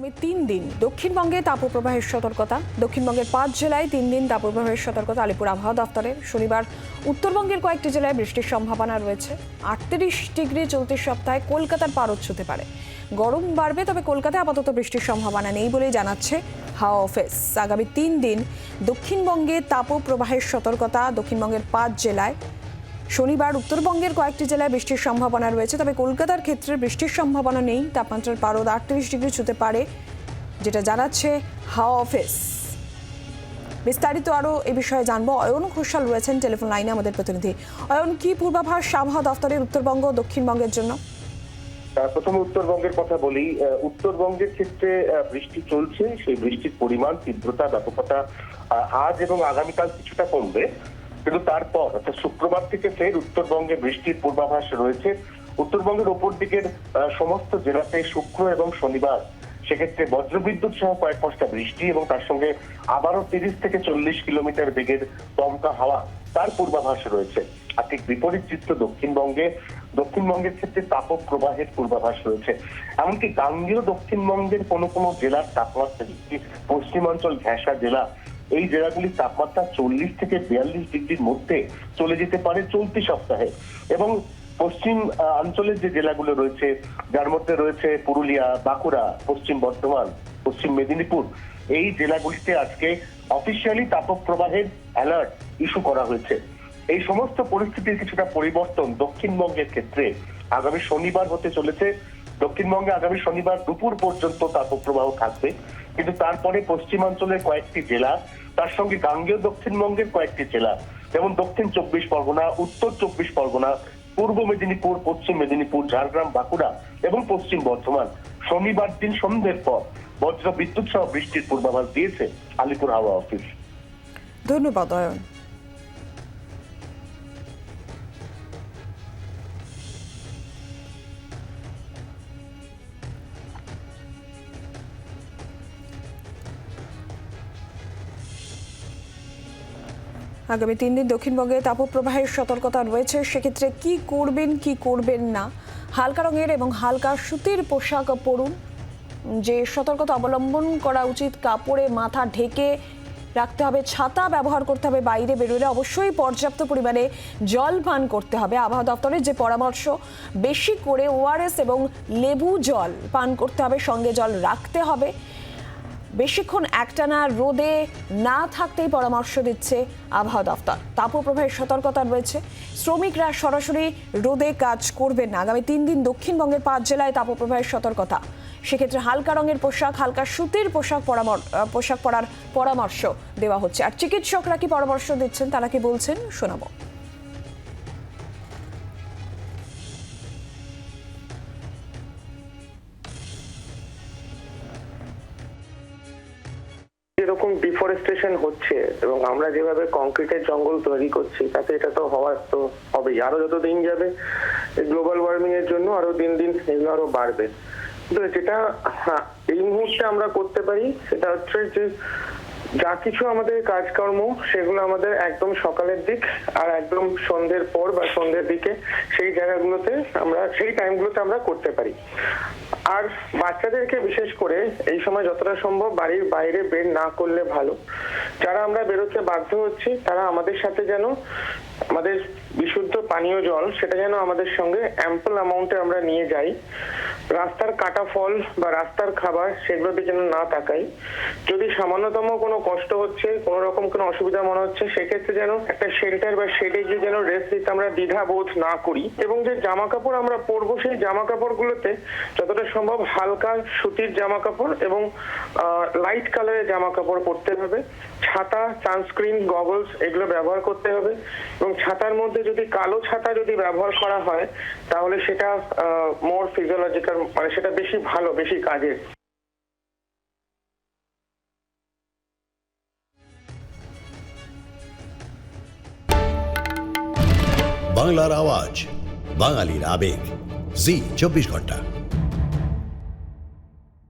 আগামী তিন দিন দক্ষিণবঙ্গে তাপপ্রবাহের সতর্কতা। দক্ষিণবঙ্গের পাঁচ জেলায় তিন দিন তাপপ্রবাহের সতর্কতা। আলিপুর আবহাওয়া দফতরের শনিবার। উত্তরবঙ্গের কয়েকটি জেলায় বৃষ্টির সম্ভাবনা রয়েছে। আটত্রিশ ডিগ্রি চলতি সপ্তাহে কলকাতার পারদ ছুতে পারে। গরম বাড়বে, তবে কলকাতায় আপাতত বৃষ্টির সম্ভাবনা নেই বলেই জানাচ্ছে হাওয়া অফিস। আগামী তিন দিন দক্ষিণবঙ্গে তাপপ্রবাহের সতর্কতা। দক্ষিণবঙ্গের পাঁচ জেলায় শনিবার উত্তরবঙ্গের কয়েকটি জেলায় বৃষ্টির সম্ভাবনা রয়েছে, তবে কলকাতার ক্ষেত্রে বৃষ্টির সম্ভাবনা নেই। তাপমাত্রার পারদ আটত্রিশ ডিগ্রি ছুতে পারে, যেটা জানাচ্ছে হাওয়া অফিস। বিস্তারিত আরও এ বিষয়ে জানব। অয়ন ঘোষাল রয়েছেন টেলিফোন লাইনে আমাদের প্রতিনিধি। অয়ন, কি পূর্বাভাস আবহাওয়া দফতরের উত্তরবঙ্গ, দক্ষিণবঙ্গের জন্য? প্রথমে উত্তরবঙ্গের কথা বলি। উত্তরবঙ্গের ক্ষেত্রে বৃষ্টি চলছে। সেই বৃষ্টির পরিমাণ, তীব্রতা, ব্যাপকতা আজ এবং আগামীকাল কিছুটা কমবে। কিন্তু তারপর অর্থাৎ শুক্রবার থেকে ফের উত্তরবঙ্গে বৃষ্টির পূর্বাভাস রয়েছে। উত্তরবঙ্গের ওপর দিকের সমস্ত জেলাতে শুক্র এবং শনিবার সেক্ষেত্রে বজ্রবিদ্যুৎ সহ কয়েক পাঁচটা বৃষ্টি এবং তার সঙ্গে আবারও তিরিশ থেকে চল্লিশ কিলোমিটার বেগের দমকা হাওয়া তার পূর্বাভাস রয়েছে। আর ঠিক বিপরীত চিত্র দক্ষিণবঙ্গে, দক্ষিণবঙ্গের ক্ষেত্রে তাপক প্রবাহের পূর্বাভাস রয়েছে। এমনকি গাঙ্গেয় দক্ষিণবঙ্গের কোনো কোনো জেলার তাপমাত্রা, পশ্চিমাঞ্চল ঘেঁষা জেলা এই জেলাগুলির তাপমাত্রা চল্লিশ থেকে বিয়াল্লিশ ডিগ্রির মধ্যে চলে যেতে পারে চলতি সপ্তাহে। এবং পশ্চিম আহ, অঞ্চলের যে জেলাগুলো রয়েছে যার মধ্যে রয়েছে পুরুলিয়া বাঁকুড়া পশ্চিম বর্ধমান পশ্চিম মেদিনীপুর এই জেলাগুলিতে আজকে অফিসিয়ালি তাপপ্রবাহের অ্যালার্ট ইস্যু করা হয়েছে। এই সমস্ত পরিস্থিতির কিছুটা পরিবর্তন দক্ষিণবঙ্গের ক্ষেত্রে আগামী শনিবার হতে চলেছে। দক্ষিণবঙ্গে আগামী শনিবার দুপুর পর্যন্ত তাপপ্রবাহ থাকবে। কিন্তু তারপরে পশ্চিমাঞ্চলের কয়েকটি জেলা, তার সঙ্গে গাঙ্গেয় দক্ষিণবঙ্গের কয়েকটি জেলা, যেমন দক্ষিণ চব্বিশ পরগনা, উত্তর চব্বিশ পরগনা, পূর্ব মেদিনীপুর, পশ্চিম মেদিনীপুর, ঝাড়গ্রাম, বাঁকুড়া এবং পশ্চিম বর্ধমান। শনিবার দিন সন্ধ্যের পর বজ্র বিদ্যুৎ সহ বৃষ্টির পূর্বাভাস দিয়েছে আলিপুর হাওয়া অফিস। ধন্যবাদ, অয়ন। আগামী তিন দিন দক্ষিণবঙ্গে তাপপ্রবাহের সতর্কতা রয়েছে। সেক্ষেত্রে কি করবেন কি করবেন না? হালকা রঙের এবং হালকা সুতির পোশাক পরুন। যে সতর্কতা অবলম্বন করা উচিত, কাপড়ে মাথা ঢেকে রাখতে হবে, ছাতা ব্যবহার করতে হবে, বাইরে বেরোলে অবশ্যই পর্যাপ্ত পরিমাণে জল পান করতে হবে। আবহাওয়া দপ্তরের যে পরামর্শ, বেশি করে ওআরএস এবং লেবু জল পান করতে হবে, সঙ্গে জল রাখতে হবে। বেশিক্ষণ একটানা রোদে না থাকতেই পরামর্শ দিচ্ছে আবহাওয়া দফতর। তাপপ্রবাহের সতর্কতা রয়েছে। শ্রমিকরা সরাসরি রোদে কাজ করবেন না। আগামী তিন দিন দক্ষিণবঙ্গের পাঁচ জেলায় তাপপ্রবাহের সতর্কতা। সেক্ষেত্রে হালকা রঙের পোশাক, হালকা সুতির পোশাক পোশাক পরার পরামর্শ দেওয়া হচ্ছে। আর চিকিৎসকরা কি পরামর্শ দিচ্ছেন, তারা কি বলছেন, শোনাবো। যেরকম ডিফরেস্টেশন হচ্ছে এবং আমরা যেভাবে কংক্রিটের জঙ্গল তৈরি করছি তাতে এটা তো হওয়ার তো হবেই। আরও যত দিন যাবে গ্লোবাল ওয়ার্মিং এর জন্য আরও দিন দিন এগুলো আরও বাড়বে। কিন্তু যেটা হ্যাঁ, এই মুহূর্তে আমরা করতে পারি সেটা হচ্ছে যে যা কিছু আমাদের কাজকর্ম, সেগুলো আমাদের একদম সকালের দিক আর একদম সন্ধ্যের পর বা সন্ধ্যের দিকে সেই জায়গাগুলোতে আমরা, সেই টাইমগুলোতে আমরা করতে পারি। আর বাচ্চাদেরকে বিশেষ করে এই সময় যতটা সম্ভব বাড়ির বাইরে বের না করলে ভালো। যারা আমরা বেরোতে বাধ্য হচ্ছি, তারা আমাদের সাথে যেন আমাদের বিশুদ্ধ পানীয় জল, সেটা যেন আমাদের সঙ্গে অ্যাম্পল অ্যামাউন্টে আমরা নিয়ে যাই। রাস্তার কাটা ফল বা রাস্তার খাবার সেগুলোতে যেন না তাকাই। যদি সামান্যতম কোনো কষ্ট হচ্ছে, কোনো রকম কোনো অসুবিধা মনে হচ্ছে, সেক্ষেত্রে যেন একটা শেল্টার বা শেডে গিয়ে যেন রেস্ট দিতে আমরা দ্বিধা বোধ না করি। এবং যে জামা কাপড় আমরা পরবো, সেই জামা কাপড়গুলোতে যতটা সম্ভব হালকা সুতির জামা কাপড় এবং লাইট কালারের জামা কাপড় পরতে হবে। ছাতা সানস্ক্রিন গগলস এগুলো ব্যবহার করতে হবে। এবং ছাতার মধ্যে যদি কালো ছাতা যদি ব্যবহার করা হয়, তাহলে সেটা মোর ফিজিওলজিক্যাল মানে সেটা বেশি ভালো বেশি কাজের। বাংলার আওয়াজ বাঙালির আবেগ। জি চব্বিশ ঘণ্টা।